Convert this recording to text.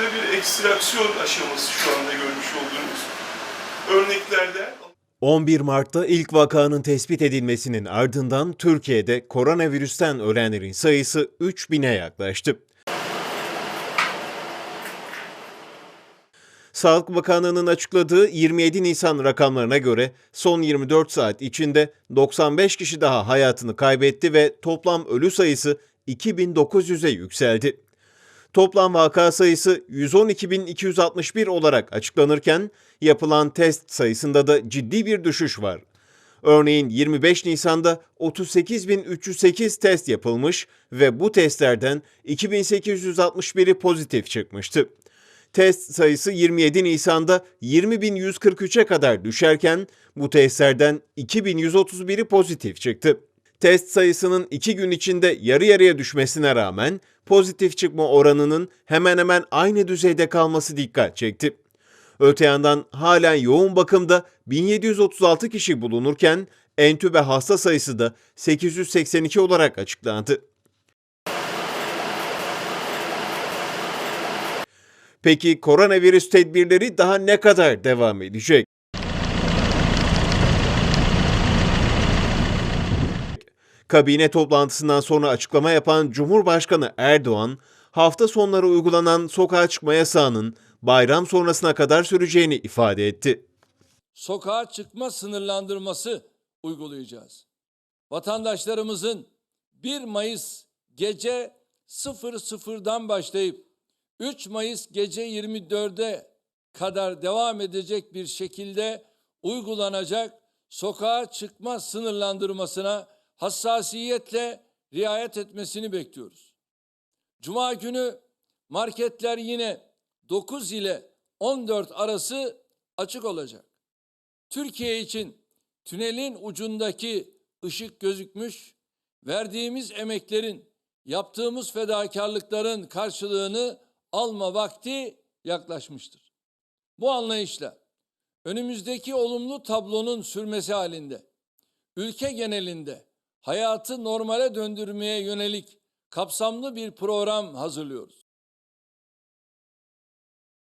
Da bir ekstraksiyon aşaması şu anda görmüş olduğunuz örneklerden. 11 Mart'ta ilk vakanın tespit edilmesinin ardından Türkiye'de koronavirüsten ölenlerin sayısı 3000'e yaklaştı. Sağlık Bakanlığı'nın açıkladığı 27 Nisan rakamlarına göre son 24 saat içinde 95 kişi daha hayatını kaybetti ve toplam ölü sayısı 2900'e yükseldi. Toplam vaka sayısı 112.261 olarak açıklanırken yapılan test sayısında da ciddi bir düşüş var. Örneğin 25 Nisan'da 38.308 test yapılmış ve bu testlerden 2861'i pozitif çıkmıştı. Test sayısı 27 Nisan'da 20.143'e kadar düşerken bu testlerden 2.131'i pozitif çıktı. Test sayısının 2 gün içinde yarı yarıya düşmesine rağmen pozitif çıkma oranının hemen hemen aynı düzeyde kalması dikkat çekti. Öte yandan halen yoğun bakımda 1736 kişi bulunurken entübe hasta sayısı da 882 olarak açıklandı. Peki koronavirüs tedbirleri daha ne kadar devam edecek? Kabine toplantısından sonra açıklama yapan Cumhurbaşkanı Erdoğan, hafta sonları uygulanan sokağa çıkma yasağının bayram sonrasına kadar süreceğini ifade etti. sokağa çıkma sınırlandırması uygulayacağız. Vatandaşlarımızın 1 Mayıs gece 00'dan başlayıp 3 Mayıs gece 24'e kadar devam edecek bir şekilde uygulanacak sokağa çıkma sınırlandırmasına hassasiyetle riayet etmesini bekliyoruz. Cuma günü marketler yine 9 ile 14 arası açık olacak. Türkiye için tünelin ucundaki ışık gözükmüş, verdiğimiz emeklerin, yaptığımız fedakarlıkların karşılığını alma vakti yaklaşmıştır. Bu anlayışla önümüzdeki olumlu tablonun sürmesi halinde ülke genelinde hayatı normale döndürmeye yönelik kapsamlı bir program hazırlıyoruz.